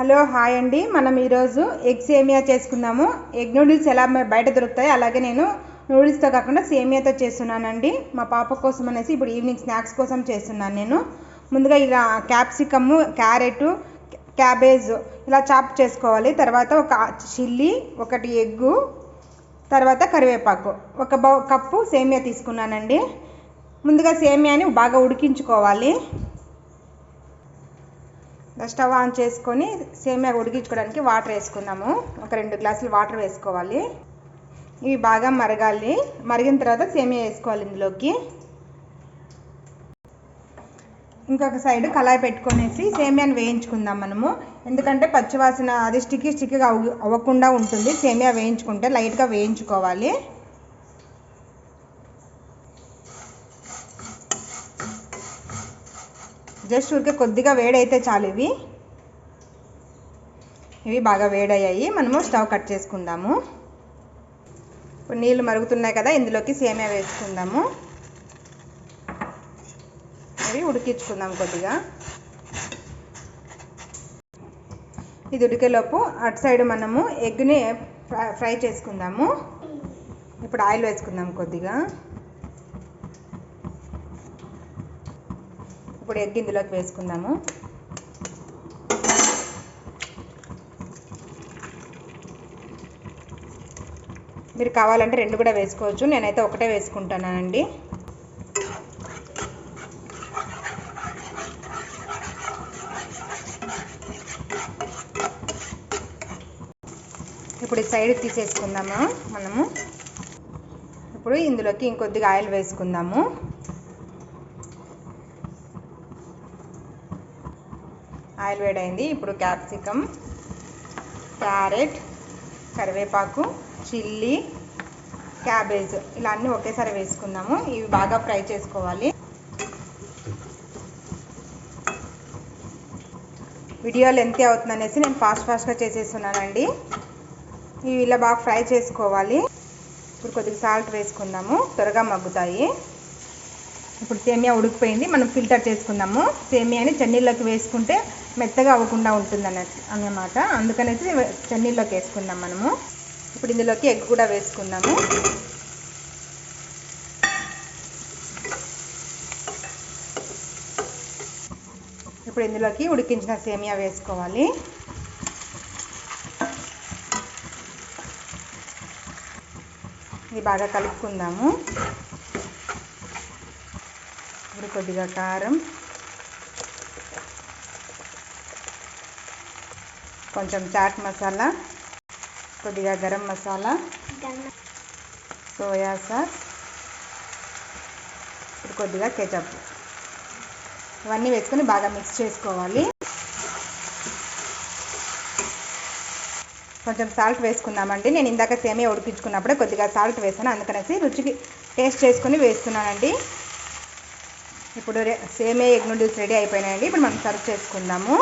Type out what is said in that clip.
Hello hi అండి. మనం ఈరోజు ఎగ్ సేమియా చేసుకుందాము. ఎగ్ నూడిల్స్ ఎలా బయట దొరుకుతాయి అలాగే నేను నూడిల్స్తో కాకుండా సేమియాతో చేస్తున్నానండి. మా పాప కోసం అనేసి ఇప్పుడు ఈవినింగ్ స్నాక్స్ కోసం చేస్తున్నాను నేను. ముందుగా ఇలా క్యాప్సికమ్ క్యారెట్ క్యాబేజ్ ఇలా చాప్ చేసుకోవాలి. తర్వాత ఒక చిల్లీ ఒకటి ఎగ్గు తర్వాత కరివేపాకు. ఒక బౌ కప్పు సేమియా తీసుకున్నానండి. ముందుగా సేమియాని బాగా ఉడికించుకోవాలి. స్టవ్ ఆన్ చేసుకొని సేమియా ఉడికించుకోవడానికి వాటర్ వేసుకుందాము. ఒక రెండు గ్లాసులు వాటర్ వేసుకోవాలి. ఇవి బాగా మరగాలి. మరిగిన తర్వాత సేమియా వేసుకోవాలి ఇందులోకి. ఇంకొక సైడ్ కళాయి పెట్టుకునేసి సేమియాని వేయించుకుందాం మనము. ఎందుకంటే పచ్చివాసన అది స్టిక్కి స్టిక్గా అవ్వకుండా ఉంటుంది. సేమియా వేయించుకుంటే లైట్గా వేయించుకోవాలి. జస్ట్ ఊరికే కొద్దిగా వేడైతే చాలు ఇవి. ఇవి బాగా వేడయ్యాయి. మనము స్టవ్ కట్ చేసుకుందాము. ఇప్పుడు నీళ్ళు మరుగుతున్నాయి కదా ఇందులోకి సేమియా వేసుకుందాము. అవి ఉడికించుకుందాం కొద్దిగా. ఇది ఉడికేలోపు అటు సైడ్ మనము ఎగ్ని ఫ్రై- ఫ్రై చేసుకుందాము. ఇప్పుడు ఆయిల్ వేసుకుందాం కొద్దిగా. ఇప్పుడు ఎగ్ ఇందులోకి వేసుకుందాము. మీరు కావాలంటే రెండు కూడా వేసుకోవచ్చు. నేనైతే ఒకటే వేసుకుంటానండి. ఇప్పుడు ఈ సైడ్ తీసేసుకుందాము మనము? ఇప్పుడు ఇందులోకి ఇంకొద్దిగా ఆయిల్ వేసుకుందాము. ఆయిల్ వేడైంది ఇప్పుడు క్యాప్సికమ్ క్యారెట్ కరివేపాకు చిల్లీ క్యాబేజ్ ఇలా అన్నీ ఒకేసారి వేసుకుందాము. ఇవి బాగా ఫ్రై చేసుకోవాలి. వీడియో లెంత్ అవుతుంది అనేసి నేను ఫాస్ట్ ఫాస్ట్గా చేసేస్తున్నానండి. ఇవి ఇలా బాగా ఫ్రై చేసుకోవాలి. ఇప్పుడు కొద్దిగా సాల్ట్ వేసుకుందాము. త్వరగా మగ్గుతాయి. ఇప్పుడు సేమియా ఉడికిపోయింది. మనం ఫిల్టర్ చేసుకుందాము. సేమియాని చన్నీళ్ళలోకి వేసుకుంటే మెత్తగా అవ్వకుండా ఉంటుంది అన్నట్టు అన్నమాట. అందుకనేసి చన్నీళ్ళకి వేసుకుందాం మనము. ఇప్పుడు ఇందులోకి ఎగ్ కూడా వేసుకుందాము. ఇప్పుడు ఇందులోకి ఉడికించిన సేమియా వేసుకోవాలి. ఇది బాగా కలుపుకుందాము. ఇప్పుడు కొద్దిగా కారం. కొంచెం చాట్ మసాలా. కొద్దిగా గరం మసాలా. Soya sauce. ఇప్పుడు కొద్దిగా కెచప్. ఇవన్నీ వేసుకొని బాగా మిక్స్ చేసుకోవాలి. కొంచెం సాల్ట్ వేసుకుందామండి. నేను ఇందాక సేమే ఉడికించుకున్నప్పుడే కొద్దిగా సాల్ట్ వేసాను. అందుకనేసి రుచికి టేస్ట్ చేసుకొని వేస్తున్నానండి. ఇప్పుడు రే- సేమియా ఎగ్ నూడిల్స్ రెడీ అయిపోయినాయండి. ఇప్పుడు మనం సర్వ్ చేసుకుందాము.